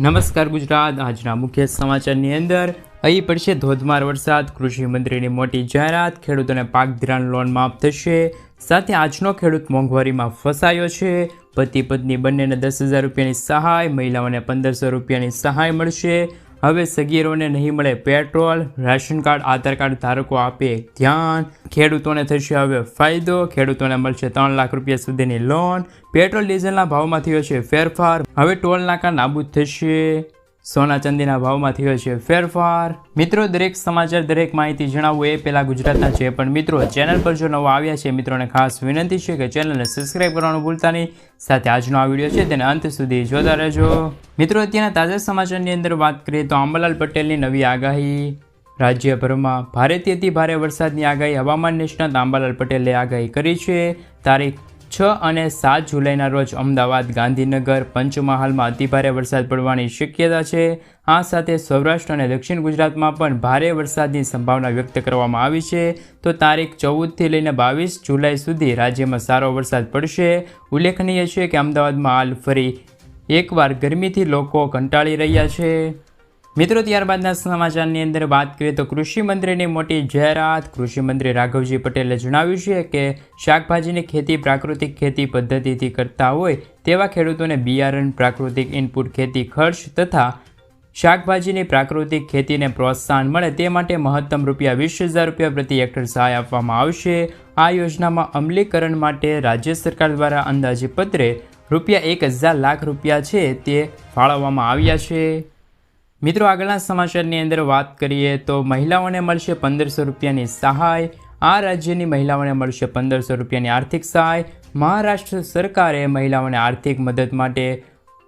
નમસ્કાર ગુજરાત. આજના મુખ્ય સમાચારની અંદર, અહીં પડશે ધોધમાર વરસાદ. કૃષિ મંત્રીની મોટી જાહેરાત, ખેડૂતોને પાક ધિરાણ લોન માફ થશે. સાથે આજનો ખેડૂત મોંઘવારીમાં ફસાયો છે. પતિ પત્ની બંનેને દસ હજાર રૂપિયાની સહાય, મહિલાઓને પંદરસો રૂપિયાની સહાય મળશે. હવે સગીરોને નહીં મળે petrol, ration card, Aadhaar card ધારકો આપે ધ્યાન. ખેડૂતોને થશે હવે ફાયદો. ખેડૂતોને મળશે ત્રણ લાખ રૂપિયા સુધીની લોન પેટ્રોલ, ડીઝલના ભાવમાં થયો છે ફેરફાર. હવે ટોલ નાકા નાબૂદ થશે. સોના ચાંદીના ભાવમાં થયો છે ફેરફાર. મિત્રો, દરેક સમાચાર, દરેક માહિતી જણાવવું એ પહેલાં ગુજરાતના જે પણ મિત્રો, ચેનલ પર જો નવા આવ્યા છે, મિત્રોને ખાસ વિનંતી છે કે ચેનલને સબસ્ક્રાઇબ કરવાનું ભૂલતા નહીં. સાથે આજનો આ વીડિયો છે, તેને અંત સુધી જોતા રહેજો. મિત્રો, અત્યારના તાજા સમાચારની અંદર વાત કરીએ તો અંબાલાલ પટેલની નવી આગાહી. રાજ્યભરમાં ભારેથી અતિ ભારે વરસાદની આગાહી, હવામાન નિષ્ણાત અંબાલાલ પટેલે આગાહી કરી છે. તારીખ છ અને સાત જુલાઈના રોજ અમદાવાદ ગાંધીનગર પંચમહાલમાં અતિભારે વરસાદ પડવાની શક્યતા છે. આ સાથે સૌરાષ્ટ્ર અને દક્ષિણ ગુજરાતમાં પણ ભારે વરસાદની સંભાવના વ્યક્ત કરવામાં આવી છે. તો તારીખ ચૌદથી લઈને બાવીસ જુલાઈ સુધી રાજ્યમાં સારો વરસાદ પડશે. ઉલ્લેખનીય છે કે અમદાવાદમાં હાલ ફરી એકવાર ગરમીથી લોકો કંટાળી રહ્યા છે. મિત્રો, ત્યારબાદના સમાચારની અંદર વાત કરીએ તો કૃષિ મંત્રીની મોટી જાહેરાત. કૃષિ મંત્રી રાઘવજી પટેલે જણાવ્યું છે કે શાકભાજીની ખેતી પ્રાકૃતિક ખેતી પદ્ધતિથી કરતા હોય તેવા ખેડૂતોને બિયારણ, પ્રાકૃતિક ઇનપુટ ખેતી ખર્ચ તથા શાકભાજીની પ્રાકૃતિક ખેતીને પ્રોત્સાહન મળે તે માટે મહત્તમ રૂપિયા વીસ હજાર રૂપિયા પ્રતિ હેક્ટર સહાય આપવામાં આવશે. આ યોજનામાં અમલીકરણ માટે રાજ્ય સરકાર દ્વારા અંદાજપત્રે રૂપિયા એક હજાર લાખ રૂપિયા છે તે ફાળવવામાં આવ્યા છે. મિત્રો, આગળના સમાચારની અંદર વાત કરીએ તો મહિલાઓને મળશે પંદરસો રૂપિયાની સહાય. આ રાજ્યની મહિલાઓને મળશે પંદરસો રૂપિયાની આર્થિક સહાય. મહારાષ્ટ્ર સરકારે મહિલાઓને આર્થિક મદદ માટે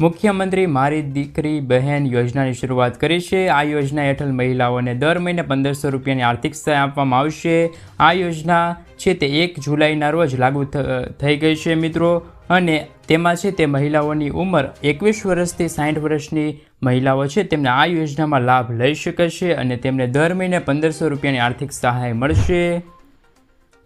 મુખ્યમંત્રી મારી દીકરી બહેન યોજનાની શરૂઆત કરી છે. આ યોજના હેઠળ મહિલાઓને દર મહિને પંદરસો રૂપિયાની આર્થિક સહાય આપવામાં આવશે. આ યોજના છે તે એક જુલાઈના રોજ લાગુ થઈ ગઈ છે મિત્રો. અને તેમાં છે તે મહિલાઓની ઉંમર એકવીસ વર્ષથી સાઠ વર્ષની મહિલાઓ છે તેમને આ યોજનામાં લાભ લઈ શકે છે અને તેમને દર મહિને પંદરસો રૂપિયાની આર્થિક સહાય મળશે.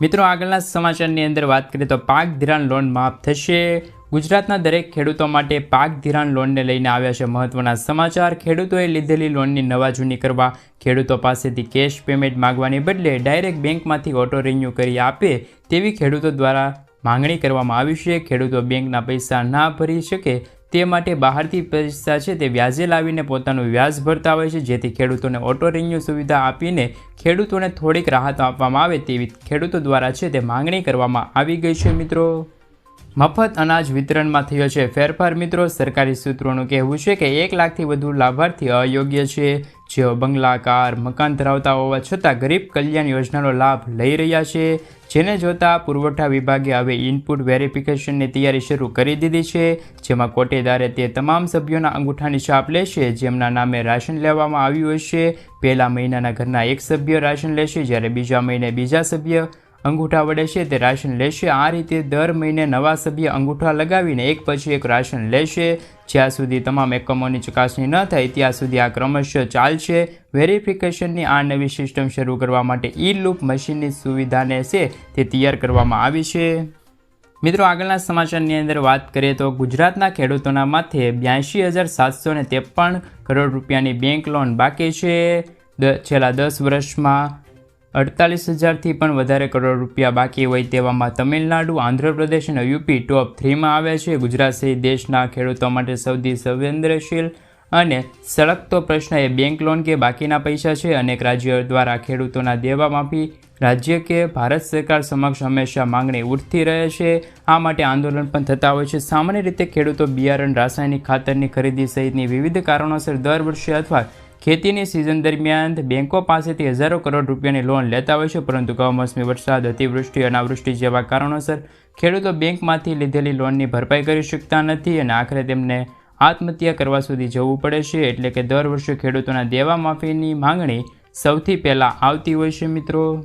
મિત્રો, આગળના સમાચારની અંદર વાત કરીએ તો પાક ધિરાણ લોન માફ થશે. ગુજરાતના દરેક ખેડૂતો માટે પાક ધિરાણ લોનને લઈને આવ્યા છે મહત્વના સમાચાર. ખેડૂતોએ લીધેલી લોનની નવા જૂની કરવા ખેડૂતો પાસેથી કેશ પેમેન્ટ માગવાની બદલે ડાયરેક્ટ બેંકમાંથી ઓટો રિન્યૂ કરી આપે તેવી ખેડૂતો દ્વારા માંગણી કરવામાં આવી છે. ખેડૂતો બેંકના પૈસા ના ભરી શકે તે માટે બહારથી પૈસા છે તે વ્યાજે લાવીને પોતાનું વ્યાજ ભરતા હોય છે. જેથી ખેડૂતોને ઓટો રિન્યુ સુવિધા આપીને ખેડૂતોને થોડીક રાહત આપવામાં આવે તેવી ખેડૂતો દ્વારા છે તે માંગણી કરવામાં આવી ગઈ છે મિત્રો. મફત અનાજ વિતરણમાં થયો છે ફેરફાર મિત્રો. સરકારી સૂત્રોનું કહેવું છે કે એક લાખથી વધુ લાભાર્થી અયોગ્ય છે. જેઓ બંગલા કાર મકાન ધરાવતા હોવા છતાં ગરીબ કલ્યાણ યોજનાનો લાભ લઈ રહ્યા છે, જેને જોતા પુરવઠા વિભાગે હવે ઇનપુટ વેરિફિકેશનની તૈયારી શરૂ કરી દીધી છે, જેમાં કોટેદારે તે તમામ સભ્યોના અંગૂઠાની છાપ લેશે, જેમના નામે રાશન લેવામાં આવ્યું હશે. પહેલા મહિનાના ઘરના એક સભ્ય રાશન લેશે, જ્યારે બીજા મહિને બીજા સભ્ય અંગૂઠા વડે છે તે રાશન લેશે. આ રીતે દર મહિને નવા સભ્ય અંગૂઠા લગાવીને એક પછી એક રાશન લેશે. જ્યાં સુધી તમામ એકમોની ચકાસણી ન થાય, ત્યાં સુધી આ ક્રમશઃ ચાલશે. વેરિફિકેશનની આ નવી સિસ્ટમ શરૂ કરવા માટે ઈ લૂપ મશીનની સુવિધાને છે તે તૈયાર કરવામાં આવી છે. મિત્રો, આગળના સમાચારની અંદર વાત કરીએ તો ગુજરાતના ખેડૂતોના માથે બ્યાસી હજાર સાતસો ને ત્રેપન કરોડ રૂપિયાની બેંક લોન બાકી છે. છેલ્લા દસ વર્ષમાં અડતાલીસ હજારથી પણ વધારે કરોડ રૂપિયા બાકી હોય તેવામાં તમિલનાડુ, આંધ્રપ્રદેશ અને યુપી ટોપ થ્રીમાં આવે છે. ગુજરાત સહિત દેશના ખેડૂતો માટે સૌથી સંવેદનશીલ અને સળગતો પ્રશ્ન એ બેંક લોન કે બાકીના પૈસા છે. અનેક રાજ્યો દ્વારા ખેડૂતોના દેવા માફી, રાજ્ય કે ભારત સરકાર સમક્ષ હંમેશા માંગણી ઉઠતી રહે છે. આ માટે આંદોલન પણ થતા હોય છે. સામાન્ય રીતે ખેડૂતો બિયારણ, રાસાયણિક ખાતરની ખરીદી સહિતની વિવિધ કારણોસર દર વર્ષે અથવા ખેતીની સિઝન દરમિયાન બેંકો પાસેથી હજારો કરોડ રૂપિયાની લોન લેતા હોય છે, પરંતુ કમોસમી વરસાદ, અતિવૃષ્ટિ, અનાવૃષ્ટિ જેવા કારણોસર ખેડૂતો બેંકમાંથી લીધેલી લોનની ભરપાઈ કરી શકતા નથી અને આખરે તેમને આત્મહત્યા કરવા સુધી જવું પડે છે. એટલે કે દર વર્ષે ખેડૂતોના દેવા માફીની માંગણી સૌથી પહેલાં આવતી હોય છે, મિત્રો.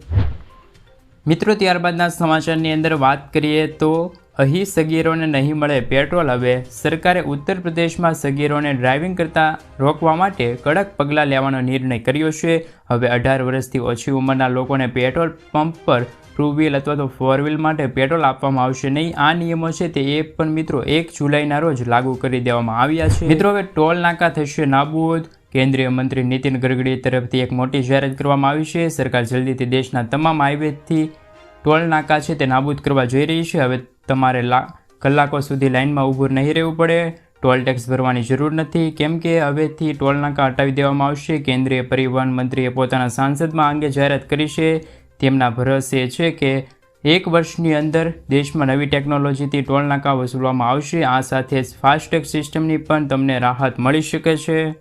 મિત્રો, ત્યારબાદના સમાચારની અંદર વાત કરીએ તો અહીં સગીરોને નહીં મળે પેટ્રોલ હવે સરકારે ઉત્તર પ્રદેશમાં સગીરોને ડ્રાઇવિંગ કરતા રોકવા માટે કડક પગલાં લેવાનો નિર્ણય કર્યો છે. હવે અઢાર વર્ષથી ઓછી ઉંમરના લોકોને પેટ્રોલ પંપ પર ટુ વ્હીલ અથવા તો ફોર વ્હીલ માટે પેટ્રોલ આપવામાં આવશે નહીં. આ નિયમો છે તે એ પણ મિત્રો એક જુલાઈના રોજ લાગુ કરી દેવામાં આવ્યા છે. મિત્રો હવે ટોલ નાકા થશે નાબૂદ. કેન્દ્રીય મંત્રી નીતિન ગડકરી તરફથી એક મોટી જાહેરાત કરવામાં આવી છે. સરકાર જલ્દીથી દેશના તમામ હાઈવેથી ટોલ નાકા છે તે નાબૂદ કરવા જઈ રહી છે. હવે તમારે લા, કલાકો સુધી લાઇનમાં ઊભું નહીં રહેવું પડે. ટોલ ટેક્સ ભરવાની જરૂર નથી. કેમ કે હવેથી ટોલ નાકા હટાવી દેવામાં આવશે. કેન્દ્રીય પરિવહન મંત્રીએ પોતાના સાંસદમાં અંગે જાહેરાત કરી છે. તેમના ભરોસે છે કે એક વર્ષની અંદર દેશમાં નવી ટેકનોલોજીથી ટોલ નાકા વસૂલવામાં આવશે. આ સાથે જ ફાસ્ટેગ સિસ્ટમની પણ તમને રાહત મળી શકે છે.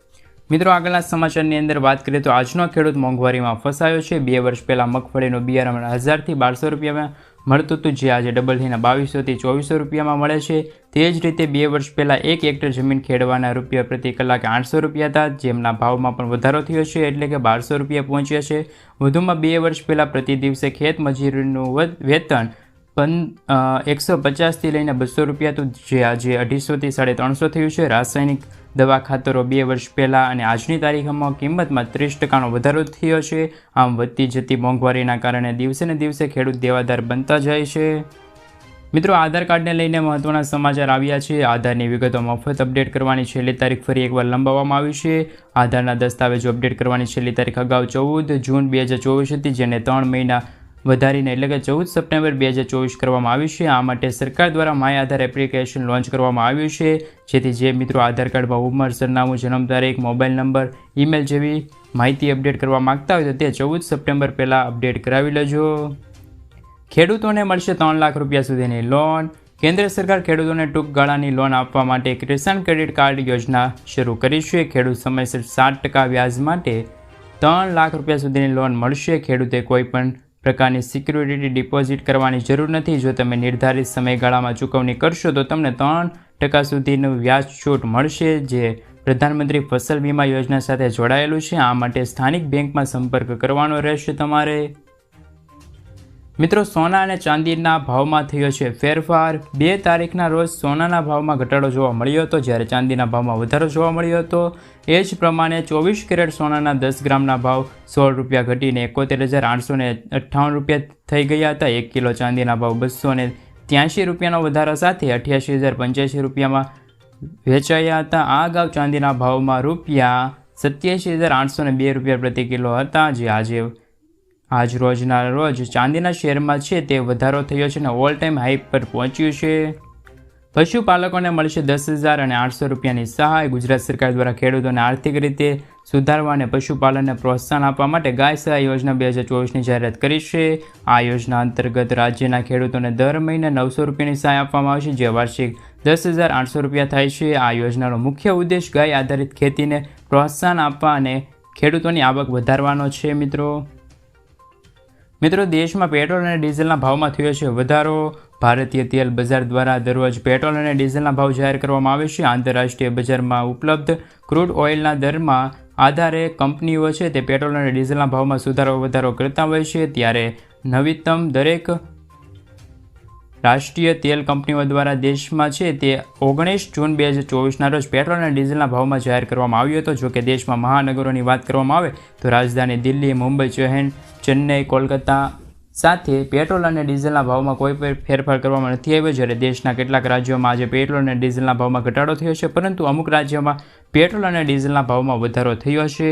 મિત્રો, આગળના સમાચારની અંદર વાત કરીએ તો આજનો ખેડૂત મોંઘવારીમાં ફસાયો છે. બે વર્ષ પહેલાં મગફળીનું બિયારણ હજારથી બારસો રૂપિયામાં મળતું હતું જે આજે ડબલ થઈને બાવીસોથી ચોવીસો રૂપિયામાં મળે છે. તે જ રીતે બે વર્ષ પહેલાં એક હેક્ટર જમીન ખેડવાના રૂપિયા પ્રતિ કલાકે આઠસો રૂપિયા હતા. જેમના ભાવમાં પણ વધારો થયો છે એટલે કે બારસો રૂપિયા પહોંચ્યા છે. વધુમાં બે વર્ષ પહેલાં પ્રતિ દિવસે ખેત મજૂરીનું વેતન પન એકસો પચાસથી લઈને બસો રૂપિયા તો જે આજે અઢીસોથી સાડી ત્રણસો થયું છે. રાસાયણિક દવા ખાતરો બે વર્ષ પહેલાં અને આજની તારીખમાં કિંમતમાં ત્રીસ ટકાનો વધારો થયો છે. આમ વધતી જતી મોંઘવારીના કારણે દિવસે ને દિવસે ખેડૂત દેવાદાર બનતા જાય છે. મિત્રો, આધાર કાર્ડને લઈને મહત્ત્વના સમાચાર આવ્યા છે. આધારની વિગતો મફત અપડેટ કરવાની છેલ્લી તારીખ ફરી એકવાર લંબાવવામાં આવી છે. આધારના દસ્તાવેજો અપડેટ કરવાની છેલ્લી તારીખ અગાઉ ચૌદ જૂન બે હજાર ચોવીસ હતી, જેને ત્રણ મહિના વધારીને એટલે કે ચૌદ સપ્ટેમ્બર બે હજાર ચોવીસ કરવામાં આવ્યું છે. આ માટે સરકાર દ્વારા માય આધાર એપ્લિકેશન લોન્ચ કરવામાં આવ્યું છે. જેથી જે મિત્રો આધાર કાર્ડમાં ઉંમર, સરનામું, જન્મ તારીખ, મોબાઈલ નંબર, ઈમેલ જેવી માહિતી અપડેટ કરવા માગતા હોય તો તે ચૌદ સપ્ટેમ્બર પહેલાં અપડેટ કરાવી લેજો. ખેડૂતોને મળશે ત્રણ લાખ રૂપિયા સુધીની લોન. કેન્દ્ર સરકાર ખેડૂતોને ટૂંક ગાળાની લોન આપવા માટે કિસાન ક્રેડિટ કાર્ડ યોજના શરૂ કરી છે. ખેડૂત સમયસર સાત ટકા વ્યાજ માટે ત્રણ લાખ રૂપિયા સુધીની લોન મળશે. ખેડૂતે કોઈ પણ પ્રકારની સિક્યુરિટી ડિપોઝિટ કરવાની જરૂર નથી. જો તમે નિર્ધારિત સમયગાળામાં ચૂકવણી કરશો, તો તમને ત્રણ ટકા સુધીનું વ્યાજ છૂટ મળશે, જે પ્રધાનમંત્રી ફસલ વીમા યોજના સાથે જોડાયેલું છે. આ માટે સ્થાનિક બેંકમાં સંપર્ક કરવાનો રહેશે તમારે. મિત્રો, સોના અને ચાંદીના ભાવમાં થયો છે ફેરફાર. બે તારીખના રોજ સોનાના ભાવમાં ઘટાડો જોવા મળ્યો હતો, જ્યારે ચાંદીના ભાવમાં વધારો જોવા મળ્યો હતો. એ જ પ્રમાણે ચોવીસ કેરેટ સોનાના દસ ગ્રામના ભાવ સોળ રૂપિયા ઘટીને એકોતેર હજાર આઠસો ને અઠ્ઠાવન રૂપિયા થઈ ગયા હતા. એક કિલો ચાંદીના ભાવ બસો ને ત્યાંશી રૂપિયાનો વધારા સાથે અઠ્યાસી હજાર પંચ્યાસી રૂપિયામાં વેચાયા હતા. આ અગાઉ ચાંદીના ભાવમાં રૂપિયા સત્યાસી હજાર આઠસો ને બે રૂપિયા પ્રતિ કિલો હતા, જે આજે આજ રોજના રોજ ચાંદીના શેરમાં છે તે વધારો થયો છે અને ઓલ ટાઈમ હાઈ પર પહોંચ્યું છે. પશુપાલકોને મળશે દસ હજાર અને આઠસો રૂપિયાની સહાય. ગુજરાત સરકાર દ્વારા ખેડૂતોને આર્થિક રીતે સુધારવા અને પશુપાલનને પ્રોત્સાહન આપવા માટે ગાય સહાય યોજના બે હજાર ચોવીસની જાહેરાત કરી છે. આ યોજના અંતર્ગત રાજ્યના ખેડૂતોને દર મહિને નવસો રૂપિયાની સહાય આપવામાં આવશે, જે વાર્ષિક દસ હજાર આઠસો રૂપિયા થાય છે. આ યોજનાનો મુખ્ય ઉદ્દેશ ગાય આધારિત ખેતીને પ્રોત્સાહન આપવા અને ખેડૂતોની આવક વધારવાનો છે, મિત્રો. મિત્રો, દેશમાં પેટ્રોલ અને ડીઝલના ભાવમાં થયો છે વધારો. ભારતીય તેલ બજાર દ્વારા દરરોજ પેટ્રોલ અને ડીઝલના ભાવ જાહેર કરવામાં આવે છે. આંતરરાષ્ટ્રીય બજારમાં ઉપલબ્ધ ક્રૂડ ઓઇલના દરમાં આધારે કંપનીઓ છે તે પેટ્રોલ અને ડીઝલના ભાવમાં સુધારો વધારો કરતા હોય છે. ત્યારે નવીનતમ દરેક રાષ્ટ્રીય તેલ કંપનીઓ દ્વારા દેશમાં છે તે ઓગણીસ જૂન બે હજાર ચોવીસના રોજ પેટ્રોલ અને ડીઝલના ભાવમાં જાહેર કરવામાં આવ્યો હતો. જોકે દેશમાં મહાનગરોની વાત કરવામાં આવે, તો રાજધાની દિલ્હી, મુંબઈ, ચહેન, ચેન્નઈ, કોલકાતા સાથે પેટ્રોલ અને ડીઝલના ભાવમાં કોઈ પણ ફેરફાર કરવામાં નથી આવ્યો. જ્યારે દેશના કેટલાક રાજ્યોમાં આજે પેટ્રોલ અને ડીઝલના ભાવમાં ઘટાડો થયો છે, પરંતુ અમુક રાજ્યોમાં પેટ્રોલ અને ડીઝલના ભાવમાં વધારો થયો છે.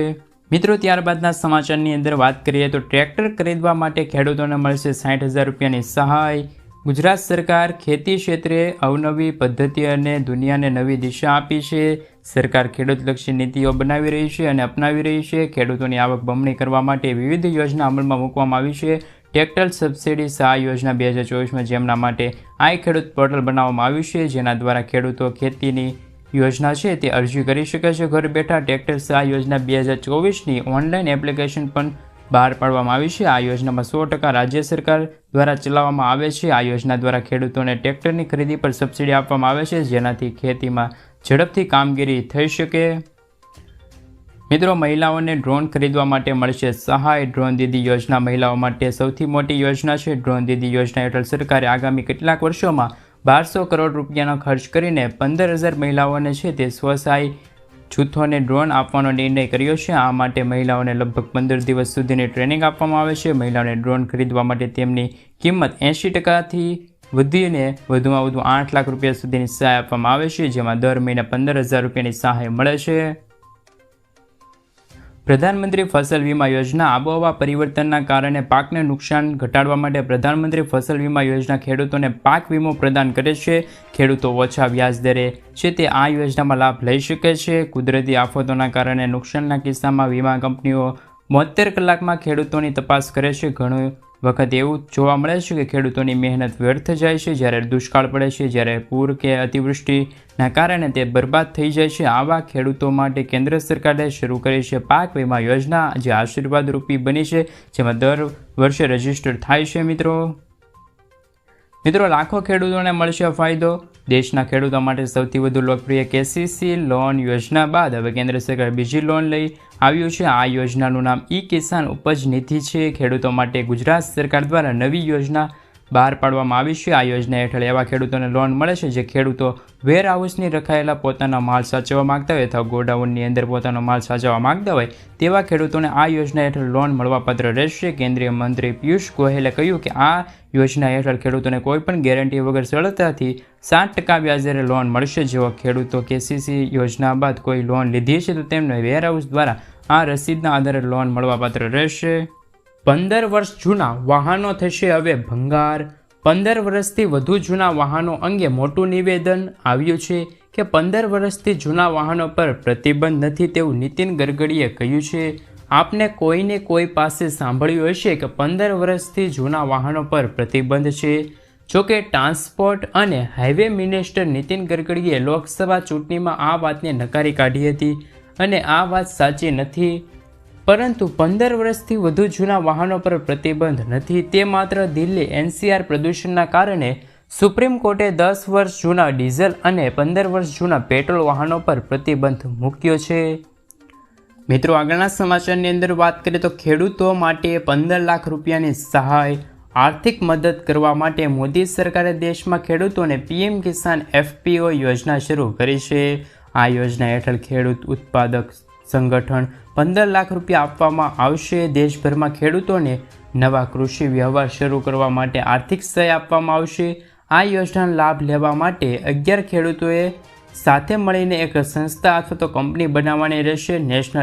મિત્રો, ત્યારબાદના સમાચારની અંદર વાત કરીએ તો ટ્રેક્ટર ખરીદવા માટે ખેડૂતોને મળશે સાઠ હજાર રૂપિયાની સહાય. ગુજરાત સરકાર ખેતી ક્ષેત્રે અવનવી પદ્ધતિ અને દુનિયાને નવી દિશા આપી છે. સરકાર ખેડૂતલક્ષી નીતિઓ બનાવી રહી છે અને અપનાવી રહી છે. ખેડૂતોની આવક બમણી કરવા માટે વિવિધ યોજના અમલમાં મૂકવામાં આવી છે. ટ્રેક્ટર સબસિડી સહાય યોજના બે હજાર ચોવીસમાં જેમના માટે આઈ ખેડૂત પોર્ટલ બનાવવામાં આવ્યું છે, જેના દ્વારા ખેડૂતો ખેતીની યોજના છે તે અરજી કરી શકે છે. ઘર બેઠા ટ્રેક્ટર સહાય યોજના બે હજાર ચોવીસની ઓનલાઈન એપ્લિકેશન પણ બહાર પાડવામાં આવી છે. આ યોજનામાં સો ટકા રાજ્ય સરકાર દ્વારા ચલાવવામાં આવે છે. આ યોજના દ્વારા ખેડૂતોને ટ્રેક્ટરની ખરીદી પર સબસિડી આપવામાં આવે છે, જેનાથી ખેતીમાં ઝડપથી કામગીરી થઈ શકે. મિત્રો, મહિલાઓને ડ્રોન ખરીદવા માટે મળશે સહાય. ડ્રોન દીદી યોજના મહિલાઓ માટે સૌથી મોટી યોજના છે. ડ્રોન દીદી યોજના હેઠળ સરકારે આગામી કેટલાક વર્ષોમાં બારસો કરોડ રૂપિયાનો ખર્ચ કરીને પંદર હજાર મહિલાઓને છે તે સ્વસહાય જૂથોને ડ્રોન આપવાનો નિર્ણય કર્યો છે. આ માટે મહિલાઓને લગભગ પંદર દિવસ સુધીની ટ્રેનિંગ આપવામાં આવે છે. મહિલાઓને ડ્રોન ખરીદવા માટે તેમની કિંમત એંશી ટકાથી વધીને વધુમાં વધુ આઠ લાખ રૂપિયા સુધીની સહાય આપવામાં આવે છે, જેમાં દર મહિને પંદર હજાર રૂપિયાની સહાય મળે છે. પ્રધાનમંત્રી ફસલ વીમા યોજના આબોહવા પરિવર્તનના કારણે પાકને નુકસાન ઘટાડવા માટે પ્રધાનમંત્રી ફસલ વીમા યોજના ખેડૂતોને પાક વીમો પ્રદાન કરે છે. ખેડૂતો ઓછા વ્યાજ દરે છે તે આ યોજનામાં લાભ લઈ શકે છે. કુદરતી આફતોના કારણે નુકસાનના કિસ્સામાં વીમા કંપનીઓ બોતેર કલાકમાં ખેડૂતોની તપાસ કરે છે. ઘણું વખત એવું જોવા મળે છે કે ખેડૂતોની મહેનત વ્યર્થ જાય છે, જ્યારે દુષ્કાળ પડે છે, જ્યારે પૂર કે અતિવૃષ્ટિના કારણે તે બરબાદ થઈ જાય છે. આવા ખેડૂતો માટે કેન્દ્ર સરકારે શરૂ કરી છે પાક વીમા યોજના, જે આશીર્વાદરૂપી બની છે, જેમાં દર વર્ષે રજિસ્ટર થાય છે મિત્રો. મિત્રો, લાખો ખેડૂતોને મળશે ફાયદો. દેશના ખેડૂતો માટે સૌથી વધુ લોકપ્રિય કેસીસી લોન યોજના બાદ હવે કેન્દ્ર સરકાર બીજી લોન લઈ આવ્યું છે. આ યોજનાનું નામ ઈ કિસાન ઉપજ નિધિ છે. ખેડૂતો માટે ગુજરાત સરકાર દ્વારા નવી યોજના બહાર પાડવામાં આવી છે. આ યોજના હેઠળ એવા ખેડૂતોને લોન મળે છે જે ખેડૂતો વેરહાઉસની રખાયેલા પોતાના માલ સાચવવા માંગતા હોય અથવા ગોડાઉનની અંદર પોતાનો માલ સાચવવા માંગતા હોય તેવા ખેડૂતોને આ યોજના હેઠળ લોન મળવાપાત્ર રહેશે. કેન્દ્રીય મંત્રી પિયુષ ગોહેલે કહ્યું કે આ યોજના હેઠળ ખેડૂતોને કોઈપણ ગેરંટી વગર સરળતાથી સાત ટકા વ્યાજદરે લોન મળશે. જેઓ ખેડૂતો કેસીસી યોજના બાદ કોઈ લોન લીધી છે તો તેમને વેરહાઉસ દ્વારા આ રસીદના આધારે લોન મળવાપાત્ર રહેશે. પંદર વર્ષ જૂના વાહનો થશે હવે ભંગાર. પંદર વર્ષથી વધુ જૂના વાહનો અંગે મોટું નિવેદન આવ્યું છે કે પંદર વર્ષથી જૂના વાહનો પર પ્રતિબંધ નથી તેવું નીતિન ગડકરીએ કહ્યું છે. આપને કોઈને કોઈ પાસે સાંભળ્યું હશે કે પંદર વર્ષથી જૂના વાહનો પર પ્રતિબંધ છે? જોકે ટ્રાન્સપોર્ટ અને હાઈવે મિનિસ્ટર નીતિન ગડકરીએ લોકસભા ચૂંટણીમાં આ વાતને નકારી કાઢી હતી અને આ વાત સાચી નથી. પરંતુ પંદર વર્ષથી વધુ જૂના વાહનો પર પ્રતિબંધ નથી. તે માત્ર દિલ્હી એનસીઆર પ્રદૂષણના કારણે સુપ્રીમ કોર્ટે દસ વર્ષ જૂના ડીઝલ અને પંદર વર્ષ જૂના પેટ્રોલ વાહનો પર પ્રતિબંધ મૂક્યો છે. મિત્રો, આગળના સમાચારની અંદર વાત કરીએ તો ખેડૂતો માટે પંદર લાખ રૂપિયાની સહાય, આર્થિક મદદ કરવા માટે મોદી સરકારે દેશમાં ખેડૂતોને પીએમ કિસાન એફપીઓ યોજના શરૂ કરી છે. આ યોજના હેઠળ ખેડૂત ઉત્પાદક સંગઠન પંદર લાખ રૂપિયા આપવામાં આવશે. દેશભરમાં ખેડૂતોને નવા કૃષિ વ્યવહાર શરૂ કરવા માટે આર્થિક સહાય આપવામાં આવશે. આ યોજનાનો લાભ લેવા માટે અગિયાર ખેડૂતોએ સાથે મળીને એક સંસ્થા અથવા તો કંપની બનાવવાની રહેશે. નેશનલ